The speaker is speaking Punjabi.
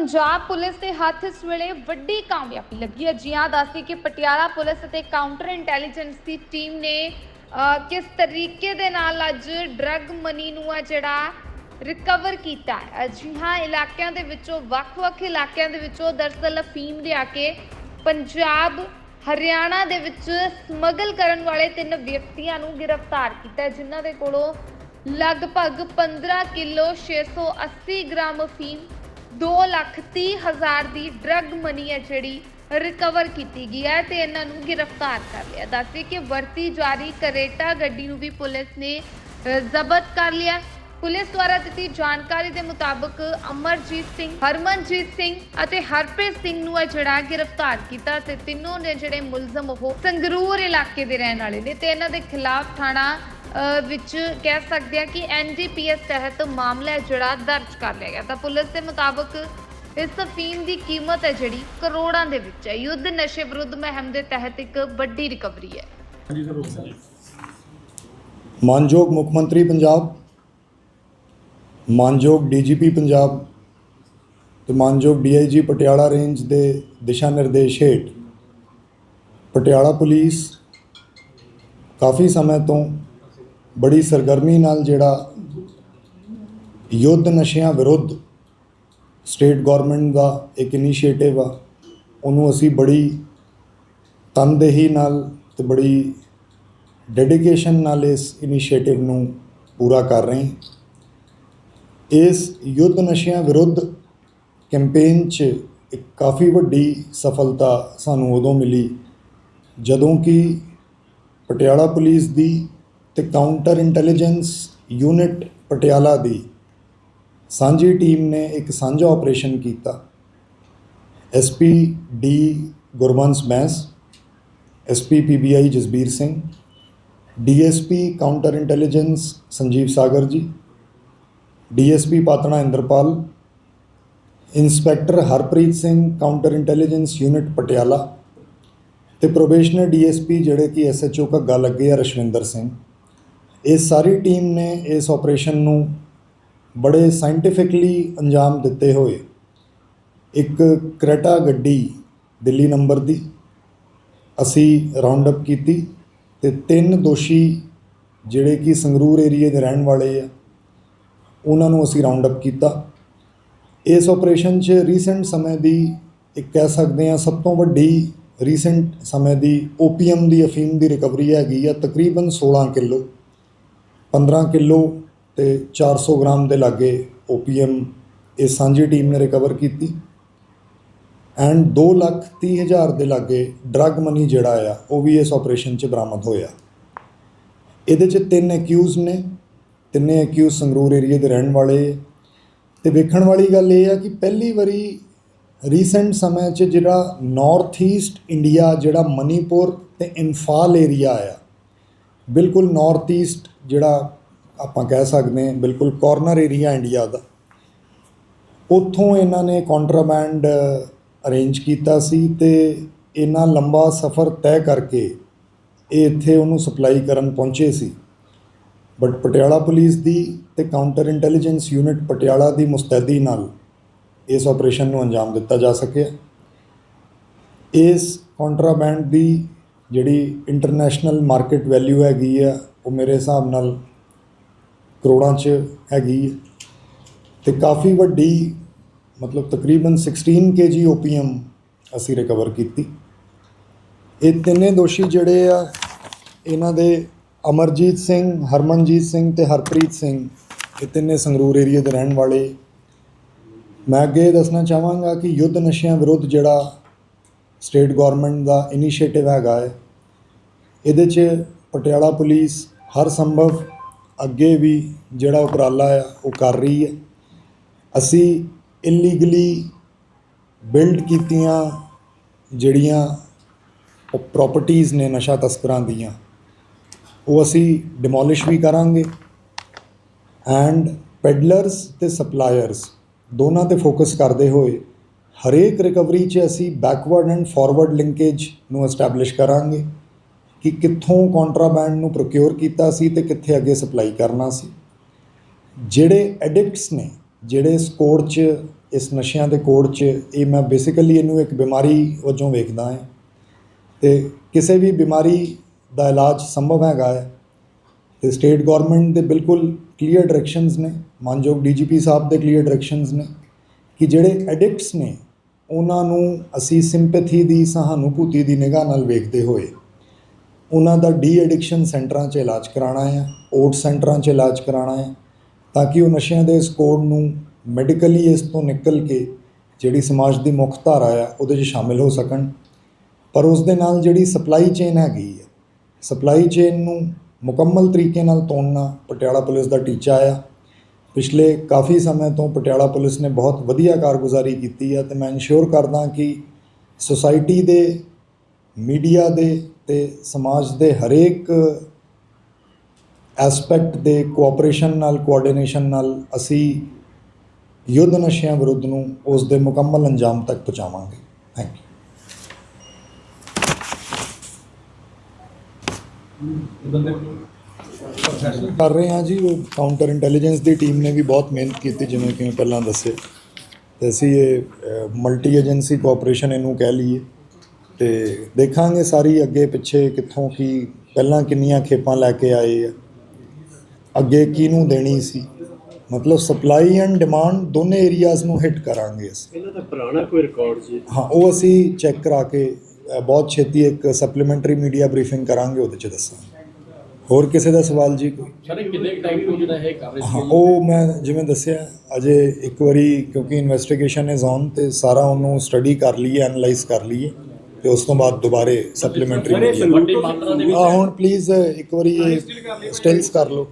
ਪੰਜਾਬ ਪੁਲਿਸ ਦੇ ਹੱਥ ਇਸ ਵੇਲੇ ਵੱਡੀ ਕਾਮਯਾਬੀ ਲੱਗੀ ਹੈ। ਜੀ ਹਾਂ ਦੱਸਦੀ ਕਿ ਪਟਿਆਲਾ ਪੁਲਿਸ ਅਤੇ ਕਾਊਂਟਰ ਇੰਟੈਲੀਜੈਂਸ ਦੀ ਟੀਮ ਨੇ ਕਿਸ ਤਰੀਕੇ ਦੇ ਨਾਲ ਅੱਜ ਡਰੱਗ ਮਨੀ ਨੂੰ ਆ ਜਿਹੜਾ ਰਿਕਵਰ ਕੀਤਾ ਹੈ। ਜੀ ਹਾਂ, ਇਲਾਕਿਆਂ ਦੇ ਵਿੱਚੋਂ, ਵੱਖ-ਵੱਖ ਇਲਾਕਿਆਂ ਦੇ ਵਿੱਚੋਂ ਦਰਅਸਲ ਅਫੀਮ ਲਿਆ ਕੇ ਪੰਜਾਬ, ਹਰਿਆਣਾ ਦੇ ਵਿੱਚ ਸਮਗਲ ਕਰਨ ਵਾਲੇ ਤਿੰਨ ਵਿਅਕਤੀਆਂ ਨੂੰ ਗ੍ਰਿਫਤਾਰ ਕੀਤਾ ਜਿਨ੍ਹਾਂ ਦੇ ਕੋਲੋਂ ਲਗਭਗ 15 ਕਿਲੋ 680 ਗ੍ਰਾਮ ਅਫੀਮ 2 ਲੱਖ 30 ਹਜ਼ਾਰ ਦੀ ਡਰੱਗ ਮਨੀ ਹੈ ਜਿਹੜੀ ਰਿਕਵਰ ਕੀਤੀ ਗਈ ਹੈ ਤੇ ਇਹਨਾਂ ਨੂੰ ਗ੍ਰਿਫਤਾਰ ਕਰ ਲਿਆ। ਦੱਸਦੇ ਕਿ ਵਰਤੀ ਜਾਰੀ ਕਰੇਟਾ ਗੱਡੀ ਨੂੰ ਵੀ ਪੁਲਿਸ ਨੇ ਜ਼ਬਤ ਕਰ ਲਿਆ। ਪੁਲਿਸ ਦੁਆਰਾ ਦਿੱਤੀ ਜਾਣਕਾਰੀ ਦੇ ਮੁਤਾਬਕ ਅਮਰਜੀਤ ਸਿੰਘ, ਹਰਮਨਜੀਤ ਸਿੰਘ ਅਤੇ ਹਰਪ੍ਰੀਤ ਸਿੰਘ ਨੂੰ ਹੈ ਜਿਹੜਾ ਗ੍ਰਿਫਤਾਰ ਕੀਤਾ ਤੇ ਤਿੰਨੋਂ ਨੇ ਜਿਹੜੇ ਮੁਲਜ਼ਮ ਉਹ ਸੰਗਰੂਰ ਇਲਾਕੇ ਦੇ ਰਹਿਣ ਵਾਲੇ ਨੇ ਤੇ ਇਹਨਾਂ ਦੇ ਖਿਲਾਫ ਥਾਣਾ ਵਿੱਚ ਕਹਿ ਸਕਦੇ ਆ ਕਿ ਐਨਡੀਪੀਐਸ ਤਹਿਤ ਮਾਮਲਾ ਜਿਹੜਾ ਦਰਜ ਕਰ ਲਿਆ ਗਿਆ। ਤਾਂ ਪੁਲਿਸ ਦੇ ਮੁਤਾਬਕ ਇਸ ਅਫੀਮ ਦੀ ਕੀਮਤ ਹੈ ਜਿਹੜੀ ਕਰੋੜਾਂ ਦੇ ਵਿੱਚ ਹੈ। ਯੁੱਧ ਨਸ਼ੇ ਵਿਰੁੱਧ ਮੁਹਿੰਮ ਦੇ ਤਹਿਤ ਇੱਕ ਵੱਡੀ ਰਿਕਵਰੀ ਹੈ। ਹਾਂਜੀ ਸਰ ਰੁਕ ਮਾਨਯੋਗ ਮੁੱਖ ਮੰਤਰੀ ਪੰਜਾਬ ਮਾਨਯੋਗ ਡੀਜੀਪੀ ਪੰਜਾਬ ਤੇ ਮਾਨਯੋਗ ਡੀਆਈਜੀ ਪਟਿਆਲਾ ਰੇਂਜ ਦੇ ਦਿਸ਼ਾ ਨਿਰਦੇਸ਼ ਹੇਠ ਪਟਿਆਲਾ ਪੁਲਿਸ ਕਾਫੀ ਸਮੇਂ ਤੋਂ ਬੜੀ ਸਰਗਰਮੀ ਨਾਲ ਜਿਹੜਾ ਯੁੱਧ ਨਸ਼ਿਆਂ ਵਿਰੁੱਧ ਸਟੇਟ ਗਵਰਨਮੈਂਟ ਦਾ ਇੱਕ ਇਨੀਸ਼ੀਏਟਿਵ ਆ, ਉਹਨੂੰ ਅਸੀਂ ਬੜੀ ਤਨਦੇਹੀ ਨਾਲ ਤੇ ਬੜੀ ਡੈਡੀਕੇਸ਼ਨ ਨਾਲ ਇਸ ਇਨੀਸ਼ੀਏਟਿਵ ਨੂੰ ਪੂਰਾ ਕਰ ਰਹੇ ਹਾਂ। ਇਸ ਯੁੱਧ ਨਸ਼ਿਆਂ ਵਿਰੁੱਧ ਕੈਂਪੇਨ 'ਚ ਇੱਕ ਕਾਫੀ ਵੱਡੀ ਸਫਲਤਾ ਸਾਨੂੰ ਉਦੋਂ ਮਿਲੀ ਜਦੋਂ ਕਿ ਪਟਿਆਲਾ ਪੁਲਿਸ ਦੀ ਤੇ ਕਾਊਂਟਰ ਇੰਟੈਲੀਜੈਂਸ ਯੂਨਿਟ ਪਟਿਆਲਾ ਦੀ ਸਾਂਝੀ ਟੀਮ ਨੇ ਇੱਕ ਸਾਂਝਾ ਆਪਰੇਸ਼ਨ ਕੀਤਾ। SP D Gurbans Bains SP PBI Jasbir Singh DSP counter intelligence Sanjeev Sagar ji DSP ਪਾਤਣਾ Inderpal, inspector Harpreet Singh counter intelligence unit Patiala ਤੇ ਪ੍ਰੋਬੇਸ਼ਨਰ ਡੀਐਸਪੀ ਜਿਹੜੇ ਕਿ ਐਸਐਚਓ ਘੱਗਾ ਲੱਗੇ ਆ ਰਸ਼ਵਿੰਦਰ ਸਿੰਘ। ਇਹ ਸਾਰੀ ਟੀਮ ਨੇ ਇਸ ਆਪਰੇਸ਼ਨ ਨੂੰ ਬੜੇ ਸਾਇੰਟੀਫਿਕਲੀ ਅੰਜਾਮ ਦਿੱਤੇ ਹੋਏ। ਇੱਕ ਕਰੇਟਾ ਗੱਡੀ ਦਿੱਲੀ ਨੰਬਰ ਦੀ ਅਸੀਂ ਰਾਉਂਡ ਅਪ ਕੀਤੀ ਤੇ ਤਿੰਨ ਦੋਸ਼ੀ ਜਿਹੜੇ ਕਿ ਸੰਗਰੂਰ ਏਰੀਏ ਦੇ ਰਹਿਣ ਵਾਲੇ ਆ, ਉਹਨਾਂ ਨੂੰ ਅਸੀਂ ਰਾਉਂਡ ਅਪ ਕੀਤਾ। ਇਸ ਆਪਰੇਸ਼ਨ 'ਚ ਰੀਸੈਂਟ ਸਮੇਂ ਦੀ ਇੱਕ ਕਹਿ ਸਕਦੇ ਆ ਸਭ ਤੋਂ ਵੱਡੀ ਰੀਸੈਂਟ ਸਮੇਂ ਦੀ ਓਪੀਐਮ ਦੀ ਅਫੀਮ ਦੀ ਰਿਕਵਰੀ ਹੈਗੀ ਆ ਤਕਰੀਬਨ 16 ਕਿਲੋ। 15 ਕਿਲੋ ਤੇ 400 ਗ੍ਰਾਮ ਦੇ ਲਾਗੇ ਓਪੀਐਮ ਇਹ ਸਾਂਝੀ ਟੀਮ ਨੇ ਰਿਕਵਰ ਕੀਤੀ ਐਂਡ 2 ਲੱਖ 30 ਹਜ਼ਾਰ ਦੇ ਲਾਗੇ ਡਰੱਗ ਮਨੀ ਜਿਹੜਾ ਆ, ਉਹ ਵੀ ਇਸ ਆਪਰੇਸ਼ਨ 'ਚ ਬਰਾਮਦ ਹੋਇਆ ਇਹਦੇ 'ਚ ਤਿੰਨ ਅਕਿਊਜ਼ ਨੇ, ਤਿੰਨੇ ਅਕਿਊਜ਼ ਸੰਗਰੂਰ ਏਰੀਏ ਦੇ ਰਹਿਣ ਵਾਲੇ ਆ। ਤੇ ਵੇਖਣ ਵਾਲੀ ਗੱਲ ਇਹ ਆ ਕਿ ਪਹਿਲੀ ਵਾਰੀ ਰੀਸੈਂਟ ਸਮੇਂ 'ਚ ਜਿਹੜਾ ਨਾਰਥ ਈਸਟ ਇੰਡੀਆ ਜਿਹੜਾ ਮਨੀਪੁਰ ਤੇ ਇੰਫਾਲ ਏਰੀਆ ਆ, ਬਿਲਕੁਲ ਨਾਰਥ ਈਸਟ ਜਿਹੜਾ ਆਪਾਂ ਕਹਿ ਸਕਦੇ ਹਾਂ ਬਿਲਕੁਲ ਕਾਰਨਰ ਏਰੀਆ ਇੰਡੀਆ ਦਾ। ਉੱਥੋਂ ਇਹਨਾਂ ਨੇ ਕੰਟਰਾਬੈਂਡ ਅਰੇਂਜ ਕੀਤਾ ਸੀ ਤੇ ਇਹਨਾਂ ਲੰਬਾ ਸਫ਼ਰ ਤੈਅ ਕਰਕੇ ਇਹ ਇੱਥੇ ਉਹਨੂੰ ਸਪਲਾਈ ਕਰਨ ਪਹੁੰਚੇ ਸੀ। ਬਟ ਪਟਿਆਲਾ ਪੁਲਿਸ ਦੀ ਤੇ ਕਾਊਂਟਰ ਇੰਟੈਲੀਜੈਂਸ ਯੂਨਿਟ ਪਟਿਆਲਾ ਦੀ ਮੁਸਤੈਦੀ ਨਾਲ ਇਸ ਆਪਰੇਸ਼ਨ ਨੂੰ ਅੰਜਾਮ ਦਿੱਤਾ ਜਾ ਸਕਿਆ। ਇਸ ਕੰਟਰਾਬੈਂਡ ਦੀ ਜਿਹੜੀ ਇੰਟਰਨੈਸ਼ਨਲ ਮਾਰਕੀਟ ਵੈਲਿਊ ਹੈਗੀ ਆ ਉਹ ਮੇਰੇ ਹਿਸਾਬ ਨਾਲ ਕਰੋੜਾਂ 'ਚ ਹੈਗੀ ਹੈ। ਤੇ ਕਾਫੀ ਵੱਡੀ, ਮਤਲਬ ਤਕਰੀਬਨ 16 kg ਓਪੀਐਮ ਅਸੀਂ ਰਿਕਵਰ ਕੀਤੀ। ਇਹ ਤਿੰਨੇ ਦੋਸ਼ੀ ਜਿਹੜੇ ਆ, ਇਹਨਾਂ ਦੇ ਅਮਰਜੀਤ ਸਿੰਘ, ਹਰਮਨਜੀਤ ਸਿੰਘ ਤੇ ਹਰਪ੍ਰੀਤ ਸਿੰਘ, ਇਹ ਤਿੰਨੇ ਸੰਗਰੂਰ ਏਰੀਆ ਦੇ ਰਹਿਣ ਵਾਲੇ। ਮੈਂ ਅੱਗੇ ਇਹ ਦੱਸਣਾ ਚਾਹਾਂਗਾ ਕਿ ਯੁੱਧ ਨਸ਼ਿਆਂ ਵਿਰੁੱਧ ਜਿਹੜਾ ਸਟੇਟ ਗਵਰਨਮੈਂਟ ਦਾ ਇਨੀਸ਼ੀਏਟਿਵ ਹੈਗਾ ਹੈ, ਇਹਦੇ 'ਚ ਪਟਿਆਲਾ ਪੁਲਿਸ ਹਰ ਸੰਭਵ ਅੱਗੇ ਵੀ ਜਿਹੜਾ ਉਪਰਾਲਾ ਆ, ਉਹ ਕਰ ਰਹੀ ਹੈ। ਅਸੀਂ ਇਲੀਗਲੀ ਬਿਲਡ ਕੀਤੀਆਂ ਜਿਹੜੀਆਂ ਪ੍ਰਾਪਰਟੀਆਂ ਨੇ, ਨਸ਼ਾ ਤਸਕਰਾਂ ਦੀਆਂ, ਉਹ ਅਸੀਂ ਡਿਮੋਲਿਸ਼ ਵੀ ਕਰਾਂਗੇ। ਐਂਡ ਪੈਡਲਰਸ ਤੇ ਸਪਲਾਇਰਸ ਦੋਨਾਂ ਤੇ ਫੋਕਸ ਕਰਦੇ ਹੋਏ ਹਰੇਕ ਰਿਕਵਰੀ 'ਚ ਅਸੀਂ ਬੈਕਵਰਡ ਐਂਡ ਫਾਰਵਰਡ ਲਿੰਕੇਜ ਨੂੰ ਐਸਟੈਬਲਿਸ਼ ਕਰਾਂਗੇ। ਕਿ ਕਿੱਥੋਂ ਕੰਟਰਾਬੈਂਡ ਨੂੰ ਪ੍ਰੋਕਿਉਰ ਕੀਤਾ ਸੀ ਤੇ ਕਿੱਥੇ ਅੱਗੇ ਸਪਲਾਈ ਕਰਨਾ ਸੀ। ਜਿਹੜੇ ਐਡਿਕਟਸ ਨੇ, ਜਿਹੜੇ ਇਸ ਕੋਡ 'ਚ, ਇਸ ਨਸ਼ਿਆਂ ਦੇ ਕੋਡ 'ਚ, ਇਹ ਮੈਂ ਬੇਸਿਕਲੀ ਇਹਨੂੰ ਇੱਕ ਬਿਮਾਰੀ ਵਜੋਂ ਵੇਖਦਾ ਹਾਂ। ਤੇ ਕਿਸੇ ਵੀ ਬਿਮਾਰੀ ਦਾ ਇਲਾਜ ਸੰਭਵ ਹੈਗਾ ਹੈ। ਤੇ ਸਟੇਟ ਗਵਰਨਮੈਂਟ ਦੇ ਬਿਲਕੁਲ ਕਲੀਅਰ ਡਾਇਰੈਕਸ਼ਨਸ ਨੇ, ਮਾਨਯੋਗ ਡੀਜੀਪੀ ਸਾਹਿਬ ਦੇ ਕਲੀਅਰ ਡਾਇਰੈਕਸ਼ਨਸ ਨੇ, ਕਿ ਜਿਹੜੇ ਐਡਿਕਟਸ ਨੇ, ਉਹਨਾਂ ਨੂੰ ਅਸੀਂ ਸਿੰਪੈਥੀ ਦੀ, ਸਹਾਨੁਭੂਤੀ ਦੀ ਨਿਗਾਹ ਨਾਲ ਵੇਖਦੇ ਹੋਏ ਉਹਨਾਂ ਦਾ ਡੀ ਐਡਿਕਸ਼ਨ ਸੈਂਟਰਾਂ 'ਚ ਇਲਾਜ ਕਰਾਉਣਾ ਆ ਓਟ ਸੈਂਟਰਾਂ 'ਚ ਇਲਾਜ ਕਰਾਉਣਾ ਹੈ, ਤਾਂ ਕਿ ਉਹ ਨਸ਼ਿਆਂ ਦੇ ਇਸ ਕੋਡ ਨੂੰ ਮੈਡੀਕਲੀ ਇਸ ਤੋਂ ਨਿਕਲ ਕੇ ਜਿਹੜੀ ਸਮਾਜ ਦੀ ਮੁੱਖ ਧਾਰਾ ਆ, ਉਹਦੇ 'ਚ ਸ਼ਾਮਿਲ ਹੋ ਸਕਣ। ਪਰ ਉਸ ਦੇ ਨਾਲ ਜਿਹੜੀ ਸਪਲਾਈ ਚੇਨ ਹੈਗੀ ਹੈ ਸਪਲਾਈ ਚੇਨ ਨੂੰ ਮੁਕੰਮਲ ਤਰੀਕੇ ਨਾਲ ਤੋੜਨਾ ਪਟਿਆਲਾ ਪੁਲਿਸ ਦਾ ਟੀਚਾ ਆ। ਪਿਛਲੇ ਕਾਫੀ ਸਮੇਂ ਤੋਂ ਪਟਿਆਲਾ ਪੁਲਿਸ ਨੇ ਬਹੁਤ ਵਧੀਆ ਕਾਰਗੁਜ਼ਾਰੀ ਕੀਤੀ ਹੈ ਤੇ ਮੈਂ ਇਨਸ਼ੋਰ ਕਰਦਾ ਕਿ ਸੁਸਾਇਟੀ ਦੇ ਮੀਡੀਆ ਦੇ ਤੇ ਸਮਾਜ ਦੇ ਹਰੇਕ ਐਸਪੈਕਟ ਦੇ ਕੋਆਪਰੇਸ਼ਨ ਨਾਲ ਕੋਆਰਡੀਨੇਸ਼ਨ ਨਾਲ ਅਸੀਂ ਯੁੱਧ ਨਸ਼ਿਆਂ ਵਿਰੁੱਧ ਨੂੰ ਉਸ ਦੇ ਮੁਕੰਮਲ ਅੰਜਾਮ ਤੱਕ ਪਹੁੰਚਾਵਾਂਗੇ। ਥੈਂਕ ਯੂ ਕਰ ਰਹੇ ਹਾਂ ਜੀ, ਉਹ ਕਾਊਂਟਰ ਇੰਟੈਲੀਜੈਂਸ ਦੀ ਟੀਮ ਨੇ ਵੀ ਬਹੁਤ ਮਿਹਨਤ ਕੀਤੀ, ਜਿਵੇਂ ਕਿ ਮੈਂ ਪਹਿਲਾਂ ਦੱਸੇ ਤੇ ਅਸੀਂ ਇਹ ਮਲਟੀ ਏਜੰਸੀ ਕੋਆਪਰੇਸ਼ਨ ਇਹਨੂੰ ਕਹਿ ਲਈਏ। ਤੇ ਦੇਖਾਂਗੇ ਸਾਰੀ ਅੱਗੇ ਪਿੱਛੇ ਕਿੱਥੋਂ ਕੀ ਪਹਿਲਾਂ ਕਿੰਨੀਆਂ ਖੇਪਾਂ ਲੈ ਕੇ ਆਏ ਆ। ਅੱਗੇ ਕਿਹਨੂੰ ਦੇਣੀ ਸੀ? ਮਤਲਬ ਸਪਲਾਈ ਐਂਡ ਡਿਮਾਂਡ ਦੋਨੇ ਏਰੀਆਜ਼ ਨੂੰ ਹਿੱਟ ਕਰਾਂਗੇ ਅਸੀਂ। ਇਹਨਾਂ ਦਾ ਪੁਰਾਣਾ ਕੋਈ ਰਿਕਾਰਡ ਜੀ ਹਾਂ ਉਹ ਅਸੀਂ ਚੈੱਕ ਕਰਾ ਕੇ ਬਹੁਤ ਛੇਤੀ ਇੱਕ ਸਪਲੀਮੈਂਟਰੀ ਮੀਡੀਆ ਬਰੀਫਿੰਗ ਕਰਾਂਗੇ ਉਹਦੇ ਚ ਦੱਸਾਂਗੇ। ਹੋਰ ਕਿਸੇ ਦਾ ਸਵਾਲ ਜੀ ਕੋਈ? ਸਾਰੇ ਕਿੰਨੇ ਟਾਈਮ ਤੋਂ ਜਿਹੜਾ ਇਹ ਕਰ ਰਹੇ ਹਾਂ ਉਹ ਮੈਂ ਜਿਵੇਂ ਦੱਸਿਆ ਅਜੇ ਇੱਕ ਵਾਰੀ ਕਿਉਂਕਿ ਇਨਵੈਸਟੀਗੇਸ਼ਨ ਇਜ਼ ਔਨ ਤੇ ਸਾਰਾ ਉਹਨੂੰ ਸਟੱਡੀ ਕਰ ਲਈਏ ਐਨਲਾਈਜ਼ ਕਰ ਲਈਏ। ਤੇ ਉਸ ਤੋਂ ਬਾਅਦ ਦੁਬਾਰੇ ਸਪਲੀਮੈਂਟਰੀ ਵੱਡੀ ਮਾਤਰਾ ਦੇ ਵਿੱਚ ਆ ਹੁਣ ਪਲੀਜ਼ ਇੱਕ ਵਾਰੀ ਇਹ ਸਟਿਲਸ ਕਰ ਲਓ।